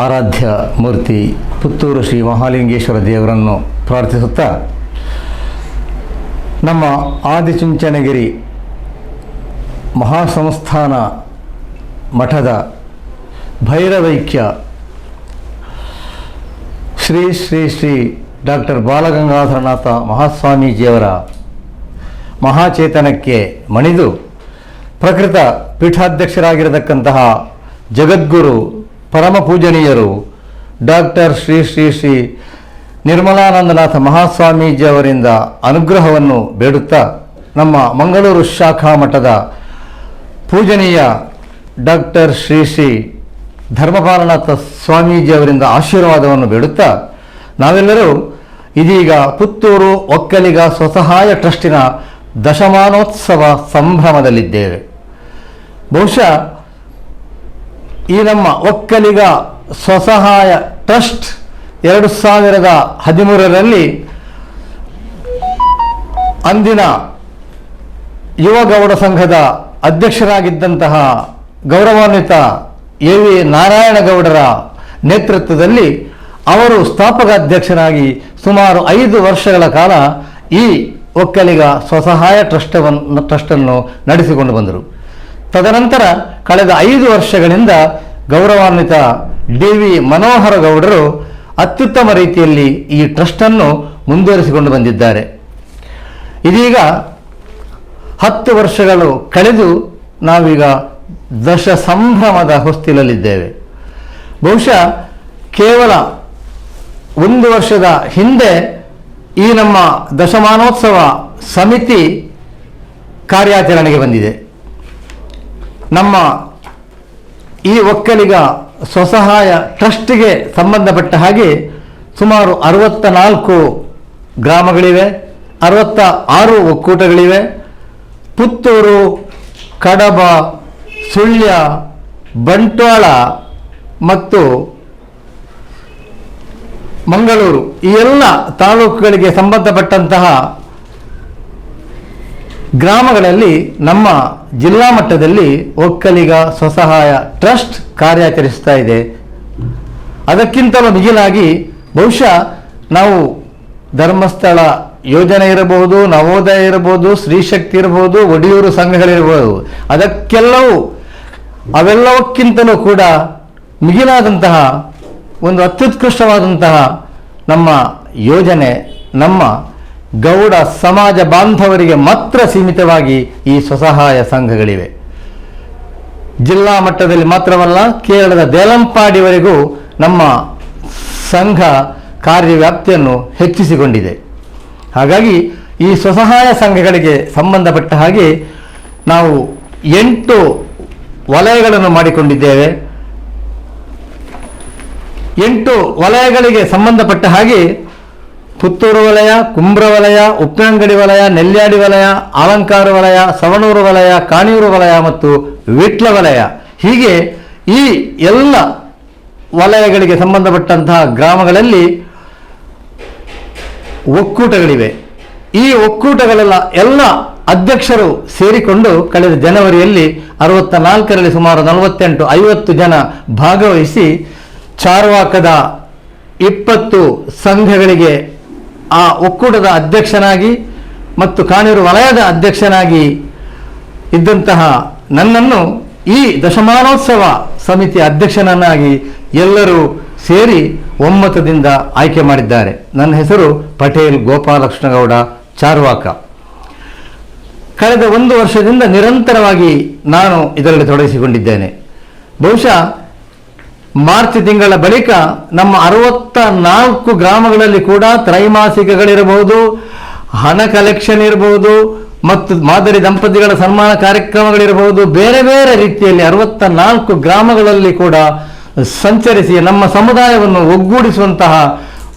ಆರಾಧ್ಯ ಮೂರ್ತಿ ಪುತ್ತೂರು ಶ್ರೀ ಮಹಾಲಿಂಗೇಶ್ವರ ದೇವರನ್ನು ಪ್ರಾರ್ಥಿಸುತ್ತಾ ನಮ್ಮ ಆದಿಚುಂಚನಗಿರಿ ಮಹಾಸಂಸ್ಥಾನ ಮಠದ ಭೈರವೈಕ್ಯ ಶ್ರೀ ಶ್ರೀ ಶ್ರೀ ಡಾಕ್ಟರ್ ಬಾಲಗಂಗಾಧರನಾಥ ಮಹಾಸ್ವಾಮೀಜಿಯವರ ಮಹಾಚೇತನಕ್ಕೆ ಮಣಿದು ಪ್ರಕೃತ ಪೀಠಾಧ್ಯಕ್ಷರಾಗಿರತಕ್ಕಂತಹ ಜಗದ್ಗುರು ಪರಮ ಪೂಜನೀಯರು ಡಾಕ್ಟರ್ ಶ್ರೀ ಶ್ರೀ ಶ್ರೀ ನಿರ್ಮಲಾನಂದನಾಥ ಮಹಾಸ್ವಾಮೀಜಿಯವರಿಂದ ಅನುಗ್ರಹವನ್ನು ಬೇಡುತ್ತಾ ನಮ್ಮ ಮಂಗಳೂರು ಶಾಖಾ ಮಠದ ಪೂಜನೀಯ ಡಾಕ್ಟರ್ ಶ್ರೀ ಶ್ರೀ ಧರ್ಮಪಾಲನಾಥ ಸ್ವಾಮೀಜಿ ಅವರಿಂದ ಆಶೀರ್ವಾದವನ್ನು ಬೇಡುತ್ತಾ ನಾವೆಲ್ಲರೂ ಇದೀಗ ಪುತ್ತೂರು ಒಕ್ಕಲಿಗ ಸ್ವಸಹಾಯ ಟ್ರಸ್ಟಿನ ದಶಮಾನೋತ್ಸವ ಸಂಭ್ರಮದಲ್ಲಿದ್ದೇವೆ. ಬಹುಶಃ ಈ ನಮ್ಮ ಒಕ್ಕಲಿಗ ಸ್ವಸಹಾಯ ಟ್ರಸ್ಟ್ ಎರಡು ಸಾವಿರದ ಹದಿಮೂರರಲ್ಲಿ ಅಂದಿನ ಯುವ ಗೌಡ ಸಂಘದ ಅಧ್ಯಕ್ಷರಾಗಿದ್ದಂತಹ ಗೌರವಾನ್ವಿತ ಎ ವಿ ನಾರಾಯಣಗೌಡರ ನೇತೃತ್ವದಲ್ಲಿ ಅವರು ಸ್ಥಾಪಕ ಅಧ್ಯಕ್ಷರಾಗಿ ಸುಮಾರು ಐದು ವರ್ಷಗಳ ಕಾಲ ಈ ಒಕ್ಕಲಿಗ ಸ್ವಸಹಾಯ ಟ್ರಸ್ಟವನ್ನು ಟ್ರಸ್ಟನ್ನು ನಡೆಸಿಕೊಂಡು ಬಂದರು. ತದನಂತರ ಕಳೆದ ಐದು ವರ್ಷಗಳಿಂದ ಗೌರವಾನ್ವಿತ ಡಿ ವಿ ಮನೋಹರ ಗೌಡರು ಅತ್ಯುತ್ತಮ ರೀತಿಯಲ್ಲಿ ಈ ಟ್ರಸ್ಟನ್ನು ಮುಂದುವರಿಸಿಕೊಂಡು ಬಂದಿದ್ದಾರೆ. ಇದೀಗ ಹತ್ತು ವರ್ಷಗಳು ಕಳೆದು ನಾವೀಗ ದಶ ಸಂಭ್ರಮದ ಹೊಸ್ತಿಲಲ್ಲಿದ್ದೇವೆ. ಬಹುಶಃ ಕೇವಲ ಒಂದು ವರ್ಷದ ಹಿಂದೆ ಈ ನಮ್ಮ ದಶಮಾನೋತ್ಸವ ಸಮಿತಿ ಕಾರ್ಯಾಚರಣೆಗೆ ಬಂದಿದೆ. ನಮ್ಮ ಈ ಒಕ್ಕಲಿಗ ಸ್ವಸಹಾಯ ಟ್ರಸ್ಟ್ಗೆ ಸಂಬಂಧಪಟ್ಟ ಹಾಗೆ ಸುಮಾರು ಅರವತ್ತ ನಾಲ್ಕು ಗ್ರಾಮಗಳಿವೆ ಅರವತ್ತ ಆರು ಒಕ್ಕೂಟಗಳಿವೆ. ಪುತ್ತೂರು, ಕಡಬ, ಸುಳ್ಯ, ಬಂಟ್ವಾಳ ಮತ್ತು ಮಂಗಳೂರು ಈ ಎಲ್ಲ ತಾಲೂಕುಗಳಿಗೆ ಸಂಬಂಧಪಟ್ಟಂತಹ ಗ್ರಾಮಗಳಲ್ಲಿ ನಮ್ಮ ಜಿಲ್ಲಾ ಮಟ್ಟದಲ್ಲಿ ಒಕ್ಕಲಿಗ, ಸ್ವಸಹಾಯ ಟ್ರಸ್ಟ್ ಕಾರ್ಯಾಚರಿಸ್ತಾ ಇದೆ. ಅದಕ್ಕಿಂತಲೂ ಮಿಗಿಲಾಗಿ ಬಹುಶಃ ನಾವು ಧರ್ಮಸ್ಥಳ ಯೋಜನೆ ಇರಬಹುದು, ನವೋದಯ ಇರಬಹುದು ಸ್ತ್ರೀಶಕ್ತಿ ಇರಬಹುದು, ಒಡಿಯೂರು ಸಂಘಗಳಿರ್ಬೋದು ಅದಕ್ಕೆಲ್ಲವೂ ಅವೆಲ್ಲವಕ್ಕಿಂತಲೂ ಕೂಡ ಮಿಗಿಲಾದಂತಹ ಒಂದು ಅತ್ಯುತ್ಕೃಷ್ಟವಾದಂತಹ ನಮ್ಮ ಯೋಜನೆ, ನಮ್ಮ ಗೌಡ ಸಮಾಜ ಬಾಂಧವರಿಗೆ ಮಾತ್ರ ಸೀಮಿತವಾಗಿ ಈ ಸ್ವಸಹಾಯ ಸಂಘಗಳಿವೆ. ಜಿಲ್ಲಾ ಮಟ್ಟದಲ್ಲಿ ಮಾತ್ರವಲ್ಲ, ಕೇರಳದ ದೇಲಂಪಾಡಿವರೆಗೂ ನಮ್ಮ ಸಂಘ ಕಾರ್ಯವ್ಯಾಪ್ತಿಯನ್ನು ಹೆಚ್ಚಿಸಿಕೊಂಡಿದೆ. ಹಾಗಾಗಿ ಈ ಸ್ವಸಹಾಯ ಸಂಘಗಳಿಗೆ ಸಂಬಂಧಪಟ್ಟ ಹಾಗೆ ನಾವು ಎಂಟು ವಲಯಗಳನ್ನು ಮಾಡಿಕೊಂಡಿದ್ದೇವೆ. ಎಂಟು ವಲಯಗಳಿಗೆ ಸಂಬಂಧಪಟ್ಟ ಹಾಗೆ ಪುತ್ತೂರು ವಲಯ, ಕುಂಬ್ರ ವಲಯ ಉಪ್ಪಿನಂಗಡಿ ವಲಯ, ನೆಲ್ಯಾಡಿ ವಲಯ ಅಲಂಕಾರ ವಲಯ, ಸವಣೂರು ವಲಯ, ಕಾಣಿಯೂರು ವಲಯ ಮತ್ತು ವಿಟ್ಲ ವಲಯ. ಹೀಗೆ ಈ ಎಲ್ಲ ವಲಯಗಳಿಗೆ ಸಂಬಂಧಪಟ್ಟಂತಹ ಗ್ರಾಮಗಳಲ್ಲಿ ಒಕ್ಕೂಟಗಳಿವೆ. ಈ ಒಕ್ಕೂಟಗಳೆಲ್ಲ ಎಲ್ಲ ಅಧ್ಯಕ್ಷರು ಸೇರಿಕೊಂಡು ಕಳೆದ ಜನವರಿಯಲ್ಲಿ ಅರವತ್ತ ನಾಲ್ಕರಲ್ಲಿ ಸುಮಾರು ನಲವತ್ತೆಂಟು, ಐವತ್ತು ಜನ ಭಾಗವಹಿಸಿ ಚಾರ್ವಾಕದ ಇಪ್ಪತ್ತು ಸಂಘಗಳಿಗೆ ಆ ಒಕ್ಕೂಟದ ಅಧ್ಯಕ್ಷನಾಗಿ ಮತ್ತು ಕಾಣೂರು ವಲಯದ ಅಧ್ಯಕ್ಷನಾಗಿ ಇದ್ದಂತಹ ನನ್ನನ್ನು ಈ ದಶಮಾನೋತ್ಸವ ಸಮಿತಿ ಅಧ್ಯಕ್ಷನನ್ನಾಗಿ ಎಲ್ಲರೂ ಸೇರಿ ಒಮ್ಮತದಿಂದ ಆಯ್ಕೆ ಮಾಡಿದ್ದಾರೆ. ನನ್ನ ಹೆಸರು ಪಟೇಲ್ ಗೋಪಾಲಕೃಷ್ಣಗೌಡ ಚಾರ್ವಾಕ. ಕಳೆದ ಒಂದು ವರ್ಷದಿಂದ ನಿರಂತರವಾಗಿ ನಾನು ಇದರಲ್ಲಿ ತೊಡಗಿಸಿಕೊಂಡಿದ್ದೇನೆ. ಬಹುಶಃ ಮಾರ್ಚ್ ತಿಂಗಳ ಬಳಿಕ ನಮ್ಮ ಅರವತ್ತ ನಾಲ್ಕು ಗ್ರಾಮಗಳಲ್ಲಿ ಕೂಡ ತ್ರೈಮಾಸಿಕಗಳಿರಬಹುದು, ಹಣ ಕಲೆಕ್ಷನ್ ಇರಬಹುದು, ಮತ್ತು ಮಾದರಿ ದಂಪತಿಗಳ ಸನ್ಮಾನ ಕಾರ್ಯಕ್ರಮಗಳಿರಬಹುದು. ಬೇರೆ ಬೇರೆ ರೀತಿಯಲ್ಲಿ ಅರವತ್ತ ನಾಲ್ಕು ಗ್ರಾಮಗಳಲ್ಲಿ ಕೂಡ ಸಂಚರಿಸಿ ನಮ್ಮ ಸಮುದಾಯವನ್ನು ಒಗ್ಗೂಡಿಸುವಂತಹ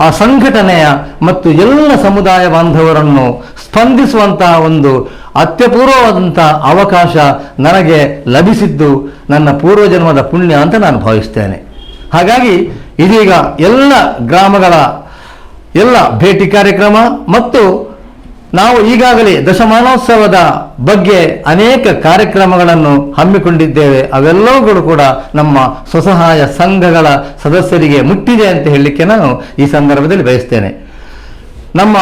ಆ ಸಂಘಟನೆಯ ಮತ್ತು ಎಲ್ಲ ಸಮುದಾಯ ಬಾಂಧವರನ್ನು ಸ್ಪಂದಿಸುವಂತಹ ಒಂದು ಅತ್ಯಪೂರ್ವವಾದಂತಹ ಅವಕಾಶ ನನಗೆ ಲಭಿಸಿದ್ದು ನನ್ನ ಪೂರ್ವಜನ್ಮದ ಪುಣ್ಯ ಅಂತ ನಾನು ಭಾವಿಸ್ತೇನೆ. ಹಾಗಾಗಿ ಇದೀಗ ಎಲ್ಲ ಗ್ರಾಮಗಳ ಎಲ್ಲ ಭೇಟಿ ಕಾರ್ಯಕ್ರಮ ಮತ್ತು ನಾವು ಈಗಾಗಲೇ ದಶಮಾನೋತ್ಸವದ ಬಗ್ಗೆ ಅನೇಕ ಕಾರ್ಯಕ್ರಮಗಳನ್ನು ಹಮ್ಮಿಕೊಂಡಿದ್ದೇವೆ. ಅವೆಲ್ಲವುಗಳು ಕೂಡ ನಮ್ಮ ಸ್ವಸಹಾಯ ಸಂಘಗಳ ಸದಸ್ಯರಿಗೆ ಮುಟ್ಟಿದೆ ಅಂತ ಹೇಳಲಿಕ್ಕೆ ನಾನು ಈ ಸಂದರ್ಭದಲ್ಲಿ ಬಯಸ್ತೇನೆ. ನಮ್ಮ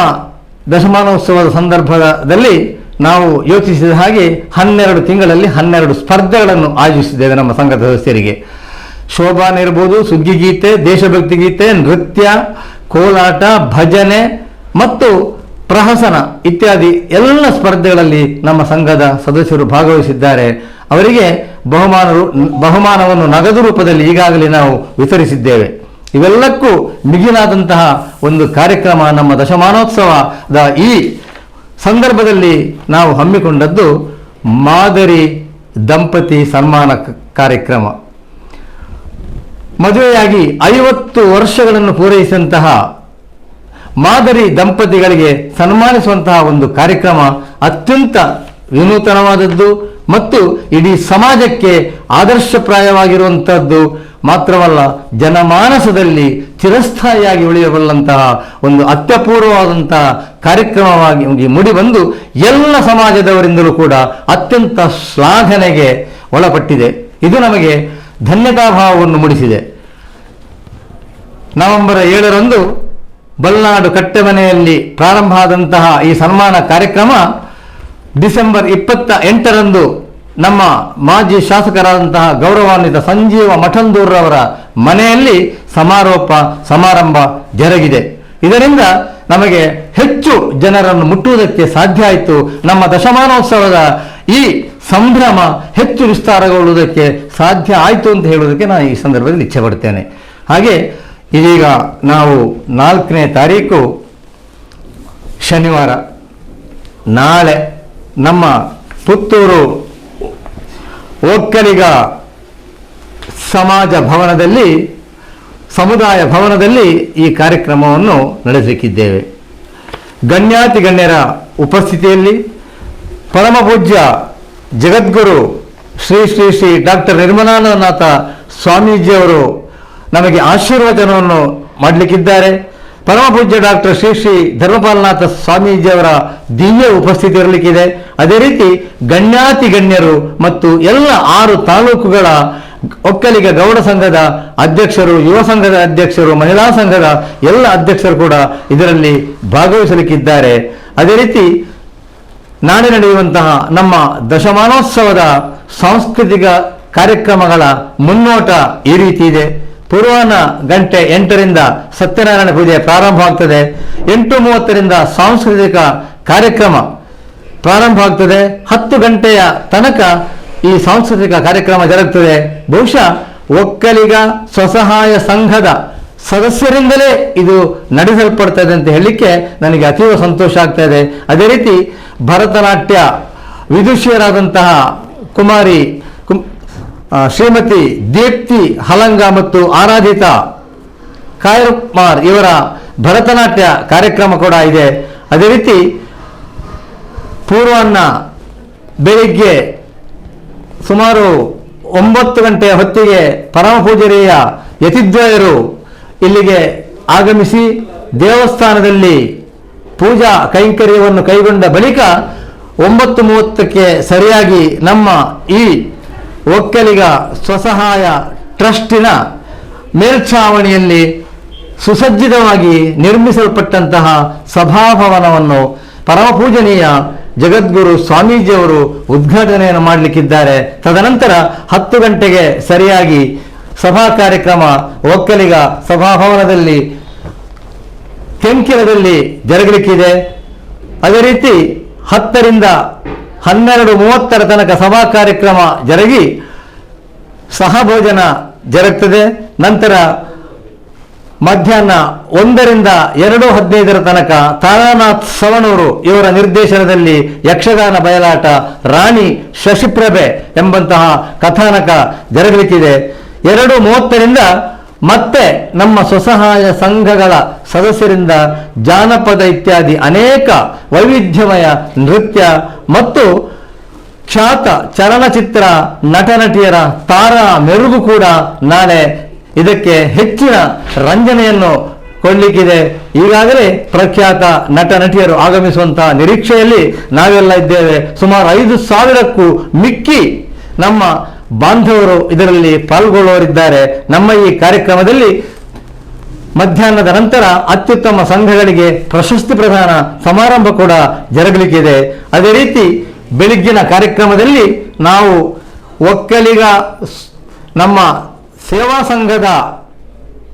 ದಶಮಾನೋತ್ಸವದ ಸಂದರ್ಭದಲ್ಲಿ ನಾವು ಯೋಚಿಸಿದ ಹಾಗೆ ಹನ್ನೆರಡು ತಿಂಗಳಲ್ಲಿ ಹನ್ನೆರಡು ಸ್ಪರ್ಧೆಗಳನ್ನು ಆಯೋಜಿಸಿದ್ದೇವೆ ನಮ್ಮ ಸಂಘದ ಸದಸ್ಯರಿಗೆ. ಶೋಭಾನ್ ಇರ್ಬೋದು, ಸುಗ್ಗಿ ಗೀತೆ, ದೇಶಭಕ್ತಿ ಗೀತೆ, ನೃತ್ಯ, ಕೋಲಾಟ, ಭಜನೆ ಮತ್ತು ಪ್ರಹಸನ ಇತ್ಯಾದಿ ಎಲ್ಲ ಸ್ಪರ್ಧೆಗಳಲ್ಲಿ ನಮ್ಮ ಸಂಘದ ಸದಸ್ಯರು ಭಾಗವಹಿಸಿದ್ದಾರೆ. ಅವರಿಗೆ ಬಹುಮಾನರು, ಬಹುಮಾನವನ್ನು ನಗದು ರೂಪದಲ್ಲಿ ಈಗಾಗಲೇ ನಾವು ವಿತರಿಸಿದ್ದೇವೆ. ಇವೆಲ್ಲಕ್ಕೂ ಮಿಗಿಲಾದಂತಹ ಒಂದು ಕಾರ್ಯಕ್ರಮ ನಮ್ಮ ದಶಮಾನೋತ್ಸವದ ಈ ಸಂದರ್ಭದಲ್ಲಿ ನಾವು ಹಮ್ಮಿಕೊಂಡದ್ದು ಮಾದರಿ ದಂಪತಿ ಸನ್ಮಾನ ಕಾರ್ಯಕ್ರಮ. ಮದುವೆಯಾಗಿ ಐವತ್ತು ವರ್ಷಗಳನ್ನು ಪೂರೈಸಿದಂತಹ ಮಾದರಿ ದಂಪತಿಗಳಿಗೆ ಸನ್ಮಾನಿಸುವಂತಹ ಒಂದು ಕಾರ್ಯಕ್ರಮ ಅತ್ಯಂತ ವಿನೂತನವಾದದ್ದು ಮತ್ತು ಇಡೀ ಸಮಾಜಕ್ಕೆ ಆದರ್ಶಪ್ರಾಯವಾಗಿರುವಂಥದ್ದು ಮಾತ್ರವಲ್ಲ, ಜನಮಾನಸದಲ್ಲಿ ಚಿರಸ್ಥಾಯಿಯಾಗಿ ಉಳಿಯಬಲ್ಲಂತಹ ಒಂದು ಅತ್ಯಪೂರ್ವವಾದಂತಹ ಕಾರ್ಯಕ್ರಮವಾಗಿ ಮೂಡಿಬಂದು ಎಲ್ಲ ಸಮಾಜದವರಿಂದಲೂ ಕೂಡ ಅತ್ಯಂತ ಶ್ಲಾಘನೆಗೆ ಒಳಪಟ್ಟಿದೆ. ಇದು ನಮಗೆ ಧನ್ಯತಾಭಾವವನ್ನು ಮೂಡಿಸಿದೆ. ನವೆಂಬರ್ ಏಳರಂದು ಬಲ್ನಾಡು ಕಟ್ಟೆಮನೆಯಲ್ಲಿ ಪ್ರಾರಂಭ ಆದಂತಹ ಈ ಸನ್ಮಾನ ಕಾರ್ಯಕ್ರಮ ಡಿಸೆಂಬರ್ ಇಪ್ಪತ್ತ ಎಂಟರಂದು ನಮ್ಮ ಮಾಜಿ ಶಾಸಕರಾದಂತಹ ಗೌರವಾನ್ವಿತ ಸಂಜೀವ ಮಠಂದೂರ್ರವರ ಮನೆಯಲ್ಲಿ ಸಮಾರೋಪ, ಸಮಾರಂಭ ಜರುಗಿದೆ. ಇದರಿಂದ ನಮಗೆ ಹೆಚ್ಚು ಜನರನ್ನು ಮುಟ್ಟುವುದಕ್ಕೆ ಸಾಧ್ಯ ಆಯಿತು. ನಮ್ಮ ದಶಮಾನೋತ್ಸವದ ಈ ಸಂಭ್ರಮ ಹೆಚ್ಚು ವಿಸ್ತಾರಗೊಳ್ಳುವುದಕ್ಕೆ ಸಾಧ್ಯ ಆಯಿತು ಅಂತ ಹೇಳುವುದಕ್ಕೆ ನಾನು ಈ ಸಂದರ್ಭದಲ್ಲಿ ಇಚ್ಛೆ ಪಡ್ತೇನೆ ಹಾಗೆ ಇದೀಗ ನಾವು ನಾಲ್ಕನೇ ತಾರೀಕು ಶನಿವಾರ. ನಾಳೆ ನಮ್ಮ ಪುತ್ತೂರು ಒಕ್ಕಲಿಗ ಸಮಾಜ ಭವನದಲ್ಲಿ, ಸಮುದಾಯ ಭವನದಲ್ಲಿ ಈ ಕಾರ್ಯಕ್ರಮವನ್ನು ನಡೆಸಲಿಕ್ಕಿದ್ದೇವೆ. ಗಣ್ಯಾತಿ ಗಣ್ಯರ ಉಪಸ್ಥಿತಿಯಲ್ಲಿ ಪರಮ ಪೂಜ್ಯ ಜಗದ್ಗುರು ಶ್ರೀ ಶ್ರೀ ಶ್ರೀ ಡಾಕ್ಟರ್ ನಿರ್ಮಲಾನಂದನಾಥ ಸ್ವಾಮೀಜಿಯವರು ನಮಗೆ ಆಶೀರ್ವಚನವನ್ನು ಮಾಡಲಿಕ್ಕಿದ್ದಾರೆ. ಪರಮ ಪೂಜ್ಯ ಡಾಕ್ಟರ್ ಶ್ರೀ ಶ್ರೀ ಧರ್ಮಪಾಲನಾಥ ಸ್ವಾಮೀಜಿಯವರ ದಿವ್ಯ ಉಪಸ್ಥಿತಿ ಇರಲಿಕ್ಕಿದೆ. ಅದೇ ರೀತಿ ಗಣ್ಯಾತಿ ಗಣ್ಯರು ಮತ್ತು ಎಲ್ಲ ಆರು ತಾಲೂಕುಗಳ ಒಕ್ಕಲಿಗ ಗೌಡ ಸಂಘದ ಅಧ್ಯಕ್ಷರು, ಯುವ ಸಂಘದ ಅಧ್ಯಕ್ಷರು, ಮಹಿಳಾ ಸಂಘದ ಎಲ್ಲ ಅಧ್ಯಕ್ಷರು ಕೂಡ ಇದರಲ್ಲಿ ಭಾಗವಹಿಸಲಿಕ್ಕಿದ್ದಾರೆ. ಅದೇ ರೀತಿ ನಾಳೆ ನಡೆಯುವಂತಹ ನಮ್ಮ ದಶಮಾನೋತ್ಸವದ ಸಾಂಸ್ಕೃತಿಕ ಕಾರ್ಯಕ್ರಮಗಳ ಮುನ್ನೋಟ ಈ ರೀತಿ ಇದೆ. ಪೂರ್ವಾಹ್ನ ಗಂಟೆ ಎಂಟರಿಂದ ಸತ್ಯನಾರಾಯಣ ಪೂಜೆ ಪ್ರಾರಂಭ ಆಗ್ತದೆ ಎಂಟು ಮೂವತ್ತರಿಂದ ಸಾಂಸ್ಕೃತಿಕ ಕಾರ್ಯಕ್ರಮ ಪ್ರಾರಂಭ ಆಗ್ತದೆ ಹತ್ತು ಗಂಟೆಯ ತನಕ ಈ ಸಾಂಸ್ಕೃತಿಕ ಕಾರ್ಯಕ್ರಮ ಜರುಗುತ್ತದೆ ಬಹುಶಃ ಒಕ್ಕಲಿಗ ಸ್ವಸಹಾಯ ಸಂಘದ ಸದಸ್ಯರಿಂದಲೇ ಇದು ನಡೆಸಲ್ಪಡ್ತದೆ ಅಂತ ಹೇಳಲಿಕ್ಕೆ ನನಗೆ ಅತೀವ ಸಂತೋಷ ಆಗ್ತಾ ಇದೆ ಅದೇ ರೀತಿ ಭರತನಾಟ್ಯ ವಿದುಷಿಯರಾದಂತಹ ಕುಮಾರಿ ಶ್ರೀಮತಿ ದೀಪ್ತಿ ಹಲಂಗ ಮತ್ತು ಆರಾಧಿತ ಕಾಯರ್ಮಾರ್ ಇವರ ಭರತನಾಟ್ಯ ಕಾರ್ಯಕ್ರಮ ಕೂಡ ಇದೆ. ಅದೇ ರೀತಿ ಪೂರ್ವಾನ್ನ ಬೆಳಿಗ್ಗೆ ಸುಮಾರು ಒಂಬತ್ತು ಗಂಟೆ ಹೊತ್ತಿಗೆ ಪರಮ ಪೂಜಾರಿಯ ಯತಿದ್ವಯರು ಇಲ್ಲಿಗೆ ಆಗಮಿಸಿ ದೇವಸ್ಥಾನದಲ್ಲಿ ಪೂಜಾ ಕೈಂಕರ್ಯವನ್ನು ಕೈಗೊಂಡ ಬಳಿಕ ಒಂಬತ್ತು ಮೂವತ್ತಕ್ಕೆ ಸರಿಯಾಗಿ ನಮ್ಮ ಈ ಒಕ್ಕಲಿಗ ಸ್ವಸಹಾಯ ಟ್ರಸ್ಟಿನ ಮೇಲ್ಛಾವಣಿಯಲ್ಲಿ ಸುಸಜ್ಜಿತವಾಗಿ ನಿರ್ಮಿಸಲ್ಪಟ್ಟಂತಹ ಸಭಾಭವನವನ್ನು ಪರಮಪೂಜನೀಯ ಜಗದ್ಗುರು ಸ್ವಾಮೀಜಿಯವರು ಉದ್ಘಾಟನೆಯನ್ನು ಮಾಡಲಿಕ್ಕಿದ್ದಾರೆ. ತದನಂತರ ಹತ್ತು ಗಂಟೆಗೆ ಸರಿಯಾಗಿ ಸಭಾ ಕಾರ್ಯಕ್ರಮ ಒಕ್ಕಲಿಗ ಸಭಾಭವನದಲ್ಲಿ ಕೆಂಕಿರದಲ್ಲಿ ಜರುಗಲಿಕ್ಕಿದೆ. ಅದೇ ರೀತಿ ಹತ್ತರಿಂದ ಹನ್ನೆರಡು ಮೂವತ್ತರ ತನಕ ಸಭಾ ಕಾರ್ಯಕ್ರಮ ಜರುಗಿ ಸಹಭೋಜನ ಜರುಗ್ತದೆ. ನಂತರ ಮಧ್ಯಾಹ್ನ ಒಂದರಿಂದ ಎರಡು ಹದಿನೈದರ ತನಕ ತಾರಾನಾಥ್ ಸವಣೂರು ಇವರ ನಿರ್ದೇಶನದಲ್ಲಿ ಯಕ್ಷಗಾನ ಬಯಲಾಟ ರಾಣಿ ಶಶಿಪ್ರಭೆ ಎಂಬಂತಹ ಕಥಾನಕ ಜರುಗಲಿಕ್ಕಿದೆ. ಎರಡು ಮೂವತ್ತರಿಂದ ಮತ್ತೆ ನಮ್ಮ ಸ್ವಸಹಾಯ ಸಂಘಗಳ ಸದಸ್ಯರಿಂದ ಜಾನಪದ ಇತ್ಯಾದಿ ಅನೇಕ ವೈವಿಧ್ಯಮಯ ನೃತ್ಯ ಮತ್ತು ಖ್ಯಾತ ಚಲನಚಿತ್ರ ನಟನಟಿಯರ ತಾರಾ ಮೆರುಗು ಕೂಡ ನಾಳೆ ಇದಕ್ಕೆ ಹೆಚ್ಚಿನ ರಂಜನೆಯನ್ನು ಕೊಡಲಿಕ್ಕಿದೆ. ಈಗಾಗಲೇ ಪ್ರಖ್ಯಾತ ನಟ ನಟಿಯರು ಆಗಮಿಸುವಂತಹ ನಿರೀಕ್ಷೆಯಲ್ಲಿ ನಾವೆಲ್ಲ ಇದ್ದೇವೆ. ಸುಮಾರು ಐದು ಸಾವಿರಕ್ಕೂ ಮಿಕ್ಕಿ ನಮ್ಮ ಬಾಂಧವರು ಇದರಲ್ಲಿ ಪಾಲ್ಗೊಳ್ಳುವರಿದ್ದಾರೆ ನಮ್ಮ ಈ ಕಾರ್ಯಕ್ರಮದಲ್ಲಿ ಮಧ್ಯಾಹ್ನದ ನಂತರ ಅತ್ಯುತ್ತಮ ಸಂಘಗಳಿಗೆ ಪ್ರಶಸ್ತಿ ಪ್ರದಾನ ಸಮಾರಂಭ ಕೂಡ ಜರುಗಲಿಕ್ಕಿದೆ. ಅದೇ ರೀತಿ ಬೆಳಗ್ಗಿನ ಕಾರ್ಯಕ್ರಮದಲ್ಲಿ ನಾವು ಒಕ್ಕಲಿಗ ನಮ್ಮ ಸೇವಾ ಸಂಘದ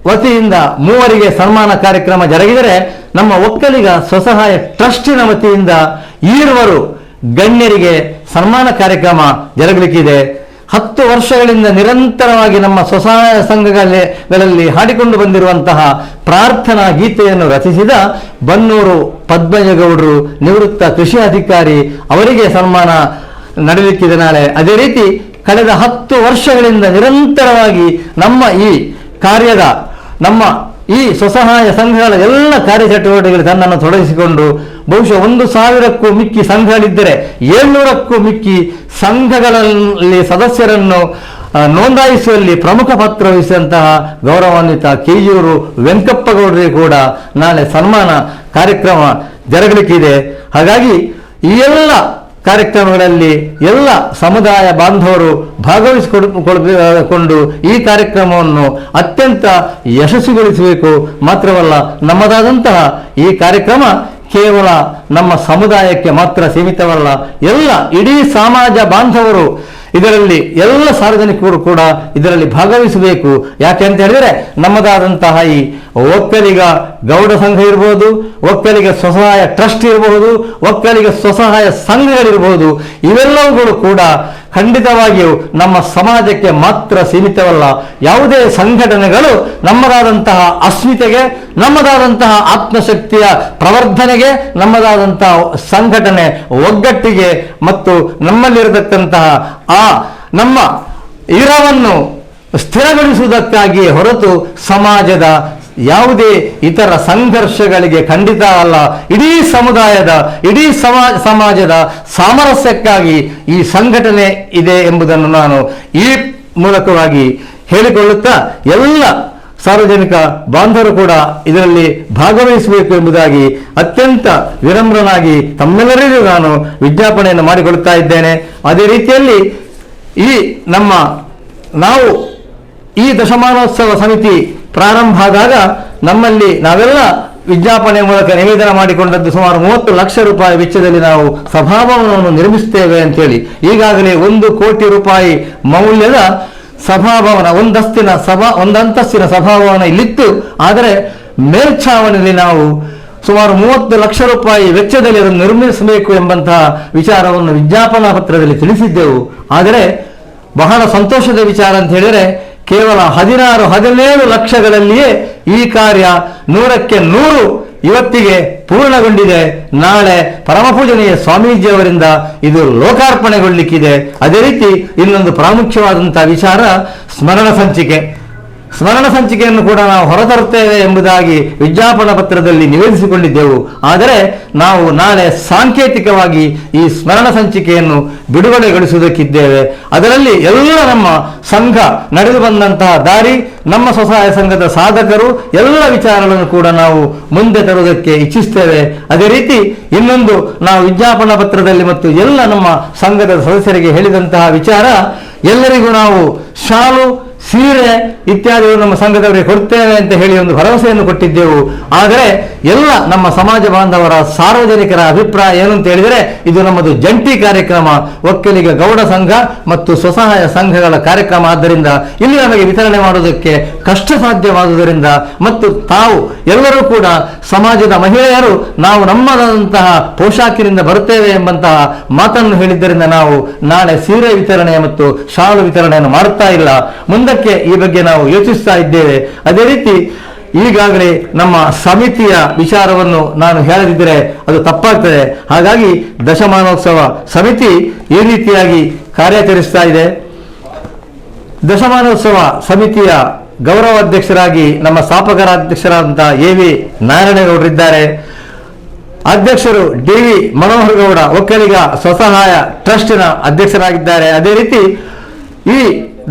ವತಿಯಿಂದ ಮೂವರಿಗೆ ಸನ್ಮಾನ ಕಾರ್ಯಕ್ರಮ ಜರುಗಿದರೆ ನಮ್ಮ ಒಕ್ಕಲಿಗ ಸ್ವಸಹಾಯ ಟ್ರಸ್ಟಿನ ವತಿಯಿಂದ ಈರುವರು ಗಣ್ಯರಿಗೆ ಸನ್ಮಾನ ಕಾರ್ಯಕ್ರಮ ಜರುಗಲಿಕ್ಕಿದೆ. ಹತ್ತು ವರ್ಷಗಳಿಂದ ನಿರಂತರವಾಗಿ ನಮ್ಮ ಸ್ವಸಹಾಯ ಸಂಘಗಳಲ್ಲಿ ಹಾಡಿಕೊಂಡು ಬಂದಿರುವಂತಹ ಪ್ರಾರ್ಥನಾ ಗೀತೆಯನ್ನು ರಚಿಸಿದ ಬನ್ನೂರು ಪದ್ಮಜಗೌಡರು ನಿವೃತ್ತ ಕೃಷಿ ಅಧಿಕಾರಿ ಅವರಿಗೆ ಸನ್ಮಾನ ನಡೆಯುತ್ತಿದೆ ನಾಳೆ. ಅದೇ ರೀತಿ ಕಳೆದ ಹತ್ತು ವರ್ಷಗಳಿಂದ ನಿರಂತರವಾಗಿ ನಮ್ಮ ಈ ಕಾರ್ಯದ ನಮ್ಮ ಈ ಸ್ವಸಹಾಯ ಸಂಘಗಳ ಎಲ್ಲ ಕಾರ್ಯಚಟುವಟಿಕೆಗಳು ತನ್ನನ್ನು ತೊಡಗಿಸಿಕೊಂಡು ಬಹುಶಃ ಒಂದು ಸಾವಿರಕ್ಕೂ ಮಿಕ್ಕಿ ಸಂಘಗಳಿದ್ದರೆ ಏಳ್ನೂರಕ್ಕೂ ಮಿಕ್ಕಿ ಸಂಘಗಳಲ್ಲಿ ಸದಸ್ಯರನ್ನು ನೋಂದಾಯಿಸುವಲ್ಲಿ ಪ್ರಮುಖ ಪಾತ್ರ ವಹಿಸಿದಂತಹ ಗೌರವಾನ್ವಿತ ಕೆಯೂರು ವೆಂಕಪ್ಪಗೌಡರಿಗೆ ಕೂಡ ನಾಳೆ ಸನ್ಮಾನ ಕಾರ್ಯಕ್ರಮ ಜರುಗಲಿಕ್ಕಿದೆ. ಹಾಗಾಗಿ ಈ ಎಲ್ಲ ಕಾರ್ಯಕ್ರಮಗಳಲ್ಲಿ ಎಲ್ಲ ಸಮುದಾಯ ಬಾಂಧವರು ಭಾಗವಹಿಸಿಕೊಂಡು ಈ ಕಾರ್ಯಕ್ರಮವನ್ನು ಅತ್ಯಂತ ಯಶಸ್ವಿಗೊಳಿಸಬೇಕು. ಮಾತ್ರವಲ್ಲ, ನಮ್ಮದಾದಂತಹ ಈ ಕಾರ್ಯಕ್ರಮ ಕೇವಲ ನಮ್ಮ ಸಮುದಾಯಕ್ಕೆ ಮಾತ್ರ ಸೀಮಿತವಲ್ಲ, ಎಲ್ಲ ಇಡೀ ಸಮಾಜ ಬಾಂಧವರು ಇದರಲ್ಲಿ ಎಲ್ಲ ಸಾರ್ವಜನಿಕರು ಕೂಡ ಇದರಲ್ಲಿ ಭಾಗವಹಿಸಬೇಕು. ಯಾಕೆ ಅಂತ ಹೇಳಿದರೆ ನಮ್ಮದಾದಂತಹ ಈ ಒಕ್ಕಲಿಗ ಗೌಡ ಸಂಘ ಇರಬಹುದು ಒಕ್ಕಲಿಗ ಸ್ವಸಹಾಯ ಟ್ರಸ್ಟ್ ಇರಬಹುದು ಒಕ್ಕಲಿಗ ಸ್ವಸಹಾಯ ಸಂಘಗಳಿರಬಹುದು ಇವೆಲ್ಲವುಗಳು ಕೂಡ ಖಂಡಿತವಾಗಿಯೂ ನಮ್ಮ ಸಮಾಜಕ್ಕೆ ಮಾತ್ರ ಸೀಮಿತವಲ್ಲ. ಯಾವುದೇ ಸಂಘಟನೆಗಳು ನಮ್ಮದಾದಂತಹ ಅಸ್ಮಿತೆಗೆ, ನಮ್ಮದಾದಂತಹ ಆತ್ಮಶಕ್ತಿಯ ಪ್ರವರ್ಧನೆಗೆ, ನಮ್ಮದಾದಂತಹ ಸಂಘಟನೆ ಒಗ್ಗಟ್ಟಿಗೆ ಮತ್ತು ನಮ್ಮಲ್ಲಿರತಕ್ಕಂತಹ ಆ ನಮ್ಮ ಇರವನ್ನು ಸ್ಥಿರಗೊಳಿಸುವುದಕ್ಕಾಗಿ ಹೊರತು ಸಮಾಜದ ಯಾವುದೇ ಇತರ ಸಂಘರ್ಷಗಳಿಗೆ ಖಂಡಿತ ಅಲ್ಲ. ಇಡೀ ಸಮುದಾಯದ, ಇಡೀ ಸಮಾ, ಸಮಾಜದ ಸಾಮರಸ್ಯಕ್ಕಾಗಿ ಈ ಸಂಘಟನೆ ಇದೆ ಎಂಬುದನ್ನು ನಾನು ಈ ಮೂಲಕವಾಗಿ ಹೇಳಿಕೊಳ್ಳುತ್ತಾ, ಎಲ್ಲ ಸಾರ್ವಜನಿಕ ಬಾಂಧವರು ಕೂಡ ಇದರಲ್ಲಿ ಭಾಗವಹಿಸಬೇಕು ಎಂಬುದಾಗಿ ಅತ್ಯಂತ ವಿನಮ್ರನಾಗಿ ತಮ್ಮೆಲ್ಲರಿಗೂ ನಾನು ವಿಜ್ಞಾಪನೆಯನ್ನು ಮಾಡಿಕೊಳ್ಳುತ್ತಾ ಇದ್ದೇನೆ. ಅದೇ ರೀತಿಯಲ್ಲಿ ಈ ನಮ್ಮ ನಾವು ಈ ದಶಮಾನೋತ್ಸವ ಸಮಿತಿ ಪ್ರಾರಂಭ ಆದಾಗ ನಮ್ಮಲ್ಲಿ ನಾವೆಲ್ಲ ವಿಜ್ಞಾಪನೆ ಮೂಲಕ ನಿವೇದನ ಮಾಡಿಕೊಂಡದ್ದು ಸುಮಾರು ಮೂವತ್ತು ಲಕ್ಷ ರೂಪಾಯಿ ವೆಚ್ಚದಲ್ಲಿ ನಾವು ಸಭಾಭವನವನ್ನು ನಿರ್ಮಿಸುತ್ತೇವೆ ಅಂತೇಳಿ ಈಗಾಗಲೇ ಒಂದು ಕೋಟಿ ರೂಪಾಯಿ ಮೌಲ್ಯದ ಸಭಾಭವನ, ಒಂದಸ್ತಿನ ಸಭಾ, ಒಂದಂತಸ್ತಿನ ಸಭಾಭವನ ಇಲ್ಲಿತ್ತು. ಆದರೆ ಮೇಲ್ಛಾವಣಿಯಲ್ಲಿ ನಾವು ಸುಮಾರು ಮೂವತ್ತು ಲಕ್ಷ ರೂಪಾಯಿ ವೆಚ್ಚದಲ್ಲಿ ಅದನ್ನು ನಿರ್ಮಿಸಬೇಕು ಎಂಬಂತಹ ವಿಚಾರವನ್ನು ವಿಜ್ಞಾಪನಾ ಪತ್ರದಲ್ಲಿ ತಿಳಿಸಿದ್ದೆವು. ಆದರೆ ಬಹಳ ಸಂತೋಷದ ವಿಚಾರ ಅಂತ ಹೇಳಿದರೆ ಕೇವಲ ಹದಿನಾರು, ಹದಿನೇಳು ಲಕ್ಷಗಳಲ್ಲಿಯೇ ಈ ಕಾರ್ಯ ನೂರಕ್ಕೆ ನೂರು ಇವತ್ತಿಗೆ ಪೂರ್ಣಗೊಂಡಿದೆ. ನಾಳೆ ಪರಮಪೂಜನೀಯ ಸ್ವಾಮೀಜಿಯವರಿಂದ ಇದು ಲೋಕಾರ್ಪಣೆಗೊಳ್ಳಿಕ್ಕಿದೆ. ಅದೇ ರೀತಿ ಇನ್ನೊಂದು ಪ್ರಾಮುಖ್ಯವಾದಂತಹ ವಿಚಾರ ಸ್ಮರಣ ಸಂಚಿಕೆ. ಸ್ಮರಣ ಸಂಚಿಕೆಯನ್ನು ಕೂಡ ನಾವು ಹೊರತರುತ್ತೇವೆ ಎಂಬುದಾಗಿ ವಿಜ್ಞಾಪನ ಪತ್ರದಲ್ಲಿ ನಿವೇದಿಸಿಕೊಂಡಿದ್ದೆವು. ಆದರೆ ನಾವು ನಾಳೆ ಸಾಂಕೇತಿಕವಾಗಿ ಈ ಸ್ಮರಣ ಸಂಚಿಕೆಯನ್ನು ಬಿಡುಗಡೆಗೊಳಿಸುವುದಕ್ಕಿದ್ದೇವೆ. ಅದರಲ್ಲಿ ಎಲ್ಲ ನಮ್ಮ ಸಂಘ ನಡೆದು ಬಂದಂತಹ ದಾರಿ, ನಮ್ಮ ಸ್ವಸಹಾಯ ಸಂಘದ ಸಾಧಕರು ಎಲ್ಲ ವಿಚಾರಗಳನ್ನು ಕೂಡ ನಾವು ಮುಂದೆ ತರುವುದಕ್ಕೆ ಇಚ್ಛಿಸುತ್ತೇವೆ. ಅದೇ ರೀತಿ ಇನ್ನೊಂದು ನಾವು ವಿಜ್ಞಾಪನಾ ಪತ್ರದಲ್ಲಿ ಮತ್ತು ಎಲ್ಲ ನಮ್ಮ ಸಂಘದ ಸದಸ್ಯರಿಗೆ ಹೇಳಿದಂತಹ ವಿಚಾರ, ಎಲ್ಲರಿಗೂ ನಾವು ಶಾಲು ಸೀರೆ ಇತ್ಯಾದಿಗಳು ನಮ್ಮ ಸಂಘದವರಿಗೆ ಕೊಡ್ತೇವೆ ಅಂತ ಹೇಳಿ ಒಂದು ಭರವಸೆಯನ್ನು ಕೊಟ್ಟಿದ್ದೆವು. ಆದರೆ ಎಲ್ಲ ನಮ್ಮ ಸಮಾಜ ಬಾಂಧವರ ಸಾರ್ವಜನಿಕರ ಅಭಿಪ್ರಾಯ ಏನು ಅಂತ ಹೇಳಿದರೆ ಇದು ನಮ್ಮದು ಜಂಟಿ ಕಾರ್ಯಕ್ರಮ. ಒಕ್ಕಲಿಗ ಗೌಡ ಸಂಘ ಮತ್ತು ಸ್ವಸಹಾಯ ಸಂಘಗಳ ಕಾರ್ಯಕ್ರಮ. ಆದ್ದರಿಂದ ಇಲ್ಲಿ ನಮಗೆ ವಿತರಣೆ ಮಾಡುವುದಕ್ಕೆ ಕಷ್ಟ ಸಾಧ್ಯವಾದುದರಿಂದ ಮತ್ತು ತಾವು ಎಲ್ಲರೂ ಕೂಡ ಸಮಾಜದ ಮಹಿಳೆಯರು, ನಾವು ನಮ್ಮದಾದಂತಹ ಪೋಷಾಕಿನಿಂದ ಬರುತ್ತೇವೆ ಎಂಬಂತಹ ಮಾತನ್ನು ಹೇಳಿದ್ದರಿಂದ ನಾವು ನಾಳೆ ಸೀರೆ ವಿತರಣೆ ಮತ್ತು ಶಾಲು ವಿತರಣೆಯನ್ನು ಮಾಡುತ್ತಾ ಇಲ್ಲ. ಮುಂದಕ್ಕೆ ಈ ಬಗ್ಗೆ ನಾವು ಯೋಚಿಸ್ತಾ ಇದ್ದೇವೆ. ಅದೇ ರೀತಿ ಈಗಾಗಲೇ ನಮ್ಮ ಸಮಿತಿಯ ವಿಚಾರವನ್ನು ನಾನು ಹೇಳದಿದ್ದರೆ ಅದು ತಪ್ಪಾಗ್ತದೆ. ಹಾಗಾಗಿ ದಶಮಾನೋತ್ಸವ ಸಮಿತಿ ಈ ರೀತಿಯಾಗಿ ಕಾರ್ಯಾಚರಿಸ್ತಾ ಇದೆ. ದಶಮಾನೋತ್ಸವ ಸಮಿತಿಯ ಗೌರವ ಅಧ್ಯಕ್ಷರಾಗಿ ನಮ್ಮ ಸ್ಥಾಪಕರ ಅಧ್ಯಕ್ಷರಾದಂತಹ ಎ ವಿ ನಾರಾಯಣಗೌಡರಿದ್ದಾರೆ ಅಧ್ಯಕ್ಷರು ಡಿ ವಿ ಮನೋಹರ್ ಗೌಡ ಒಕ್ಕಲಿಗ ಸ್ವಸಹಾಯ ಟ್ರಸ್ಟಿನ ಅಧ್ಯಕ್ಷರಾಗಿದ್ದಾರೆ. ಅದೇ ರೀತಿ ಈ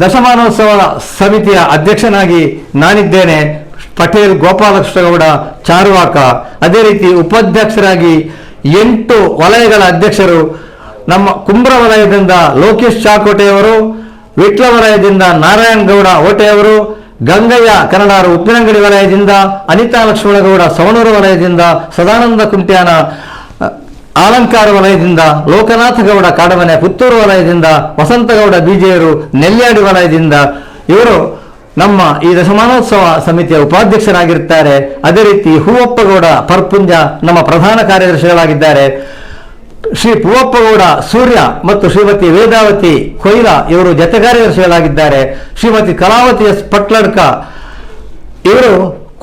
ದಶಮಾನೋತ್ಸವ ಸಮಿತಿಯ ಅಧ್ಯಕ್ಷನಾಗಿ ನಾನಿದ್ದೇನೆ. ಪಟೇಲ್ ಗೋಪಾಲಕೃಷ್ಣಗೌಡ ಚಾರುವಾಕ. ಅದೇ ರೀತಿ ಉಪಾಧ್ಯಕ್ಷರಾಗಿ ಎಂಟು ವಲಯಗಳ ಅಧ್ಯಕ್ಷರು. ನಮ್ಮ ಕುಂಬ್ರ ವಲಯದಿಂದ ಲೋಕೇಶ್ ಚಾಕೋಟೆಯವರು, ವಿಟ್ಲ ವಲಯದಿಂದ ನಾರಾಯಣ ಗೌಡ ಓಟೆಯವರು, ಗಂಗಯ್ಯ ಕನ್ನಡಾರು ಉಪ್ಪಿನಂಗಡಿ ವಲಯದಿಂದ ಅನಿತಾ ಲಕ್ಷ್ಮಣಗೌಡ ಸವಣೂರು ವಲಯದಿಂದ ಸದಾನಂದ ಕುಂಟ್ಯಾನ ಅ, ಆಲಂಕಾರ ವಲಯದಿಂದ ಲೋಕನಾಥ ಗೌಡ ಕಾಡಮನೆ ಪುತ್ತೂರು ವಲಯದಿಂದ ವಸಂತಗೌಡ ಬಿಜೆಯರು ನೆಲ್ಯಾಡಿ ವಲಯದಿಂದ ಇವರು ನಮ್ಮ ಈ ದಶಮಾನೋತ್ಸವ ಸಮಿತಿಯ ಉಪಾಧ್ಯಕ್ಷರಾಗಿರುತ್ತಾರೆ. ಅದೇ ರೀತಿ ಹೂವಪ್ಪಗೌಡ ಪರ್ಪುಂಜ ನಮ್ಮ ಪ್ರಧಾನ ಕಾರ್ಯದರ್ಶಿಗಳಾಗಿದ್ದಾರೆ. ಶ್ರೀ ಪೂವಪ್ಪಗೌಡ ಸೂರ್ಯ ಮತ್ತು ಶ್ರೀಮತಿ ವೇದಾವತಿ ಕೊಯ್ಲ ಇವರು ಜತೆ ಕಾರ್ಯದರ್ಶಿಗಳಾಗಿದ್ದಾರೆ. ಶ್ರೀಮತಿ ಕಲಾವತಿ ಎಸ್ ಪಟ್ಲಡ್ಕ ಇವರು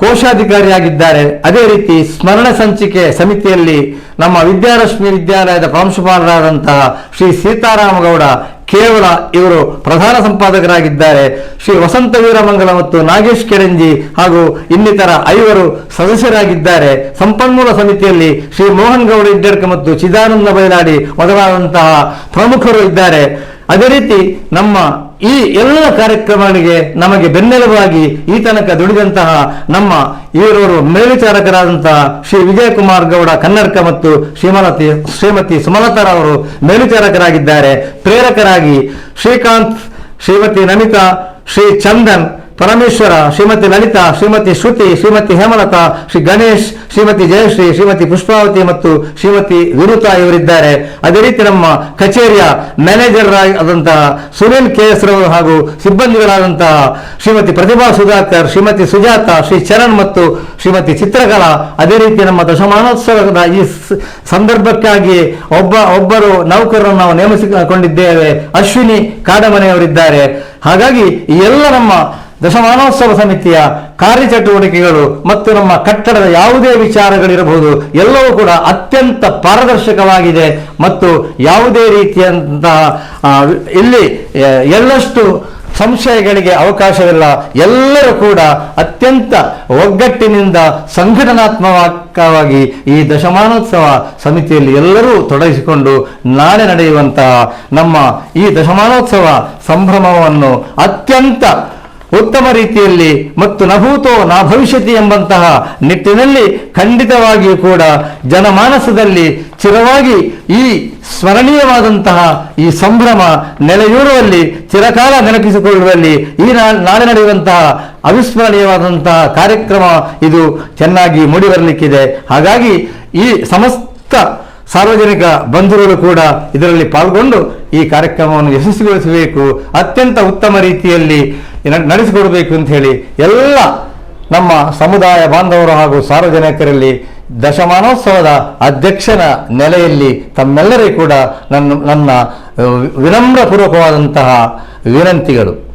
ಕೋಶಾಧಿಕಾರಿಯಾಗಿದ್ದಾರೆ. ಅದೇ ರೀತಿ ಸ್ಮರಣ ಸಂಚಿಕೆ ಸಮಿತಿಯಲ್ಲಿ ನಮ್ಮ ವಿದ್ಯಾರಶ್ಮಿ ವಿದ್ಯಾಲಯದ ಪ್ರಾಂಶುಪಾಲರಾದಂತಹ ಶ್ರೀ ಸೀತಾರಾಮಗೌಡ ಕೇವಲ ಇವರು ಪ್ರಧಾನ ಸಂಪಾದಕರಾಗಿದ್ದಾರೆ. ಶ್ರೀ ವಸಂತ ವೀರಮಂಗಲ ಮತ್ತು ನಾಗೇಶ್ ಕೆರಂಜಿ ಹಾಗೂ ಇನ್ನಿತರ ಐವರು ಸದಸ್ಯರಾಗಿದ್ದಾರೆ. ಸಂಪನ್ಮೂಲ ಸಮಿತಿಯಲ್ಲಿ ಶ್ರೀ ಮೋಹನ್ ಗೌಡ ಇಡ್ಡರ್ಕ ಮತ್ತು ಚಿದಾನಂದ ಬಯಲಾಡಿ ಮೊದಲಾದಂತಹ ಪ್ರಮುಖರು ಇದ್ದಾರೆ. ಅದೇ ರೀತಿ ನಮ್ಮ ಈ ಎಲ್ಲ ಕಾರ್ಯಕ್ರಮಗಳಿಗೆ ನಮಗೆ ಬೆನ್ನೆಲುಬಾಗಿ ಈ ತನಕ ದುಡಿದಂತಹ ನಮ್ಮ ಇವರವರು ಮೇಲ್ವಿಚಾರಕರಾದಂತಹ ಶ್ರೀ ವಿಜಯಕುಮಾರ್ ಗೌಡ ಕನ್ನಡಕ ಮತ್ತು ಶ್ರೀಮಲತಿ ಶ್ರೀಮತಿ ಸುಮಲತಾರವರು ಮೇಲ್ವಿಚಾರಕರಾಗಿದ್ದಾರೆ. ಪ್ರೇರಕರಾಗಿ ಶ್ರೀಕಾಂತ್, ಶ್ರೀಮತಿ ನಮಿತಾ, ಶ್ರೀ ಚಂದನ್ ಪರಮೇಶ್ವರ, ಶ್ರೀಮತಿ ಲಲಿತಾ, ಶ್ರೀಮತಿ ಶ್ರುತಿ, ಶ್ರೀಮತಿ ಹೇಮಲತಾ, ಶ್ರೀ ಗಣೇಶ್, ಶ್ರೀಮತಿ ಜಯಶ್ರೀ, ಶ್ರೀಮತಿ ಪುಷ್ಪಾವತಿ ಮತ್ತು ಶ್ರೀಮತಿ ವಿರುತಾ ಇವರಿದ್ದಾರೆ. ಅದೇ ರೀತಿ ನಮ್ಮ ಕಚೇರಿಯ ಮ್ಯಾನೇಜರ್ ಆದಂತಹ ಸುನೀಲ್ ಕೆ ಎಸ್ ರವರು ಹಾಗೂ ಸಿಬ್ಬಂದಿಗಳಾದಂತಹ ಶ್ರೀಮತಿ ಪ್ರತಿಭಾ ಸುಧಾಕರ್, ಶ್ರೀಮತಿ ಸುಜಾತ, ಶ್ರೀ ಚರಣ್ ಮತ್ತು ಶ್ರೀಮತಿ ಚಿತ್ರಕಲಾ, ಅದೇ ರೀತಿ ನಮ್ಮ ದಶಮಾನೋತ್ಸವದ ಈ ಸಂದರ್ಭಕ್ಕಾಗಿ ಒಬ್ಬ, ಒಬ್ಬರು ನೌಕರರನ್ನು ನಾವು ನೇಮಿಸಿಕೊಂಡಿದ್ದೇವೆ. ಅಶ್ವಿನಿ ಕಾಡಮನೆಯವರಿದ್ದಾರೆ. ಹಾಗಾಗಿ ಎಲ್ಲ ನಮ್ಮ ದಶಮಾನೋತ್ಸವ ಸಮಿತಿಯ ಕಾರ್ಯಚಟುವಟಿಕೆಗಳು ಮತ್ತು ನಮ್ಮ ಕಟ್ಟಡದ ಯಾವುದೇ ವಿಚಾರಗಳಿರಬಹುದು, ಎಲ್ಲವೂ ಕೂಡ ಅತ್ಯಂತ ಪಾರದರ್ಶಕವಾಗಿದೆ. ಮತ್ತು ಯಾವುದೇ ರೀತಿಯಂತಹ ಇಲ್ಲಿ ಎಲ್ಲಷ್ಟು ಸಂಶಯಗಳಿಗೆ ಅವಕಾಶವಿಲ್ಲ. ಎಲ್ಲರೂ ಕೂಡ ಅತ್ಯಂತ ಒಗ್ಗಟ್ಟಿನಿಂದ ಸಂಘಟನಾತ್ಮಕವಾಗಿ ಈ ದಶಮಾನೋತ್ಸವ ಸಮಿತಿಯಲ್ಲಿ ಎಲ್ಲರೂ ತೊಡಗಿಸಿಕೊಂಡು ನಾಳೆ ನಡೆಯುವಂತಹ ನಮ್ಮ ಈ ದಶಮಾನೋತ್ಸವ ಸಂಭ್ರಮವನ್ನು ಅತ್ಯಂತ ಉತ್ತಮ ರೀತಿಯಲ್ಲಿ ಮತ್ತು ನಭೂತೋ ನಾ ಭವಿಷ್ಯತಿ ಎಂಬಂತಹ ನಿಟ್ಟಿನಲ್ಲಿ ಖಂಡಿತವಾಗಿಯೂ ಕೂಡ ಜನಮಾನಸದಲ್ಲಿ ಚಿರವಾಗಿ ಈ ಸ್ಮರಣೀಯವಾದಂತಹ ಈ ಸಂಭ್ರಮ ನೆಲೆಯೂರುವಲ್ಲಿ, ಚಿರಕಾಲ ನೆನಪಿಸಿಕೊಳ್ಳುವಲ್ಲಿ ಈ ನಾಳೆ ನಡೆಯುವಂತಹ ಅವಿಸ್ಮರಣೀಯವಾದಂತಹ ಕಾರ್ಯಕ್ರಮ ಇದು ಚೆನ್ನಾಗಿ ಮೂಡಿಬರಲಿಕ್ಕಿದೆ. ಹಾಗಾಗಿ ಈ ಸಮಸ್ತ ಸಾರ್ವಜನಿಕ ಬಂಧುಗಳು ಕೂಡ ಇದರಲ್ಲಿ ಪಾಲ್ಗೊಂಡು ಈ ಕಾರ್ಯಕ್ರಮವನ್ನು ಯಶಸ್ವಿಗೊಳಿಸಬೇಕು. ಅತ್ಯಂತ ಉತ್ತಮ ರೀತಿಯಲ್ಲಿ ನಡೆಸಿಕೊಡಬೇಕು ಅಂತ ಹೇಳಿ ಎಲ್ಲ ನಮ್ಮ ಸಮುದಾಯ ಬಾಂಧವರು ಹಾಗೂ ಸಾರ್ವಜನಿಕರಲ್ಲಿ ದಶಮಾನೋತ್ಸವದ ಅಧ್ಯಕ್ಷನ ನೆಲೆಯಲ್ಲಿ ತಮ್ಮೆಲ್ಲರಿಗೂ ಕೂಡ ನನ್ನ ನನ್ನ ವಿನಮ್ರಪೂರ್ವಕವಾದಂತಹ ವಿನಂತಿಗಳು.